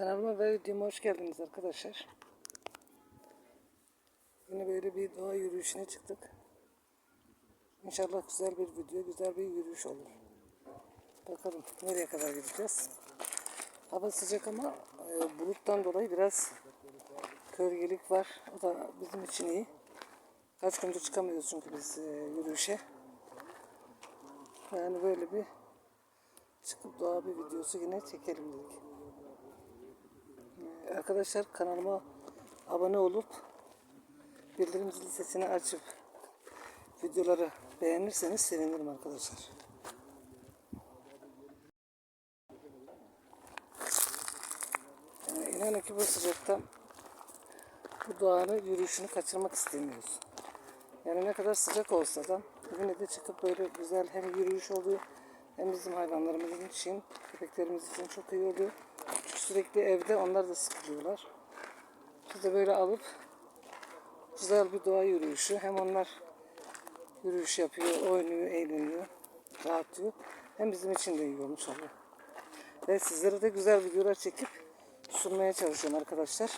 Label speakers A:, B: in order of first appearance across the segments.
A: Kanalıma ve videoma hoş geldiniz arkadaşlar. Yine böyle bir doğa yürüyüşüne çıktık. İnşallah güzel bir video, güzel bir yürüyüş olur. Bakalım nereye kadar gideceğiz. Hava sıcak ama e, buluttan dolayı biraz gölgelik var. O da bizim için iyi. Kaç gündür çıkamıyoruz çünkü biz e, yürüyüşe. Yani böyle bir çıkıp doğa bir videosu yine çekelim dedik. Arkadaşlar kanalıma abone olup bildirim zil sesini açıp videoları beğenirseniz sevinirim arkadaşlar. Yani inanın ki bu sıcakta bu doğanın yürüyüşünü kaçırmak istemiyoruz. Yani ne kadar sıcak olsa da yine de çıkıp böyle güzel hem yürüyüş oluyor hem bizim hayvanlarımızın için, köpeklerimiz için çok iyi oluyor. Sürekli evde onlar da sıkılıyorlar. Biz de böyle alıp güzel bir doğa yürüyüşü. Hem onlar yürüyüş yapıyor, oynuyor, eğleniyor, rahatlıyor. Hem bizim için de iyi olmuş oluyor. Ve sizlere de güzel videolar çekip sunmaya çalışıyorum arkadaşlar.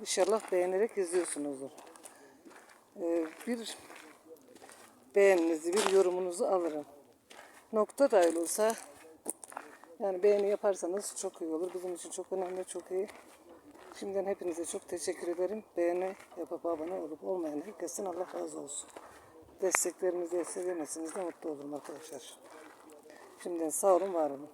A: İnşallah beğenerek izliyorsunuzdur. Ee, bir beğeninizi, bir yorumunuzu alırım. Nokta dahil olsa yani beğeni yaparsanız çok iyi olur. Bizim için çok önemli, çok iyi. Şimdiden hepinize çok teşekkür ederim. Beğeni yapıp abone olup olmayan herkesin Allah razı olsun. Desteklerinizi esirgemesiniz de mutlu olurum arkadaşlar. Şimdiden sağ olun, var olun.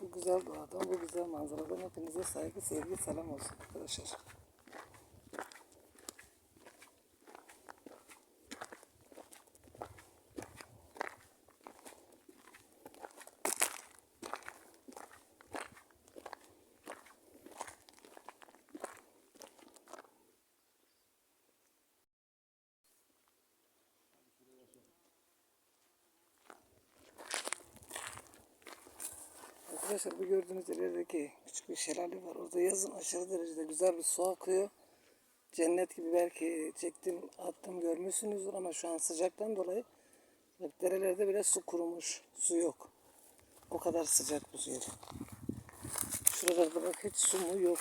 A: Bu güzel doğadan, bu güzel manzaradan hepinize saygı, sevgi, selam olsun arkadaşlar. Arkadaşlar bu gördüğünüz ilerideki küçük bir şelale var. Orada yazın aşırı derecede güzel bir su akıyor. Cennet gibi belki çektim attım görmüşsünüzdür ama şu an sıcaktan dolayı derelerde bile su kurumuş. Su yok. O kadar sıcak bu yer. Şuralarda bak hiç su mu yok.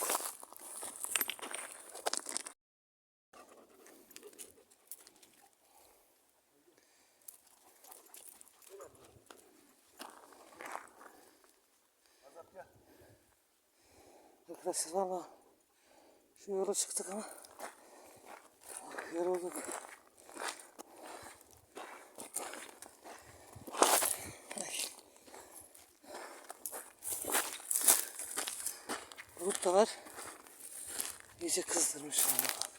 A: Arkadaşlar valla şu yola çıktık ama yorulduk. Ay. Bulut da var. İyice kızdırmış valla.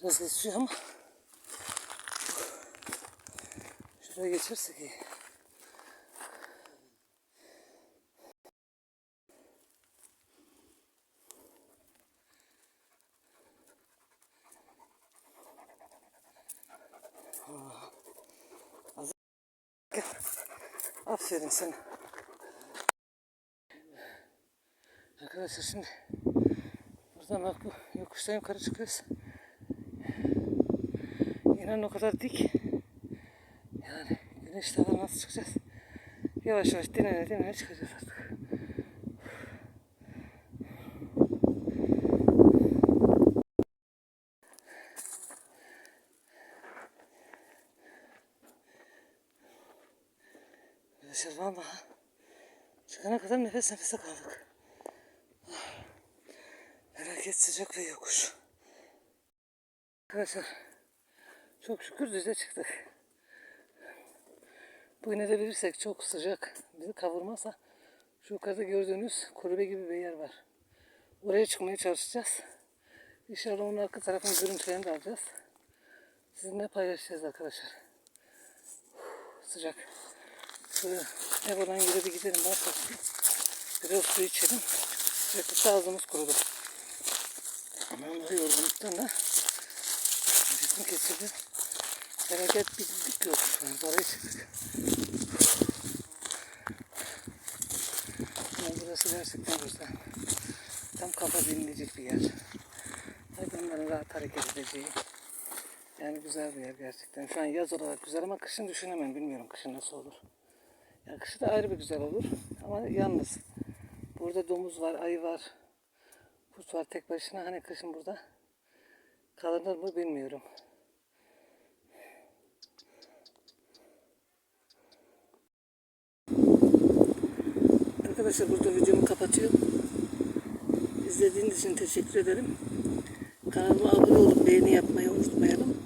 A: Biraz esiyor ama şuraya geçersek iyi. Aferin sana. Arkadaşlar şimdi buradan bak bu yokuştan yukarı çıkıyoruz. İnan o kadar dik. Yani güneş nasıl çıkacağız? Yavaş yavaş dinlene dinlene çıkacağız artık. Arkadaşlar vallahi çıkana kadar nefes nefese kaldık. Felaket sıcak ve yokuş. Arkadaşlar çok şükür düze çıktık. Bu inebilirsek çok sıcak bizi kavurmazsa şu yukarıda gördüğünüz kulübe gibi bir yer var. Oraya çıkmaya çalışacağız. İnşallah onun arka tarafın görüntülerini de alacağız. Sizinle paylaşacağız arkadaşlar. Uf, sıcak. Şöyle ev olan yere bir gidelim başlasın. Biraz su içelim. Sıcaklıkta ağzımız kurudu. Ama onları yorgunluktan da ritim kesildi. Felaket bir dik yok. Parayı çıktık. Manzara Burası gerçekten güzel. Tam kafa dinleyecek bir yer. Hayvanların rahat hareket edeceği. Yani güzel bir yer gerçekten. Şu an yaz olarak güzel ama kışın düşünemem. Bilmiyorum kışın nasıl olur. Ya kışı da ayrı bir güzel olur. Ama yalnız. Burada domuz var, ayı var. Kurt var tek başına. Hani kışın burada kalınır mı bilmiyorum. Arkadaşlar burada videomu kapatıyorum. İzlediğiniz için teşekkür ederim. Kanalıma abone olup beğeni yapmayı unutmayalım.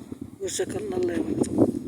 A: Hoşçakalın. Allah'a emanet olun.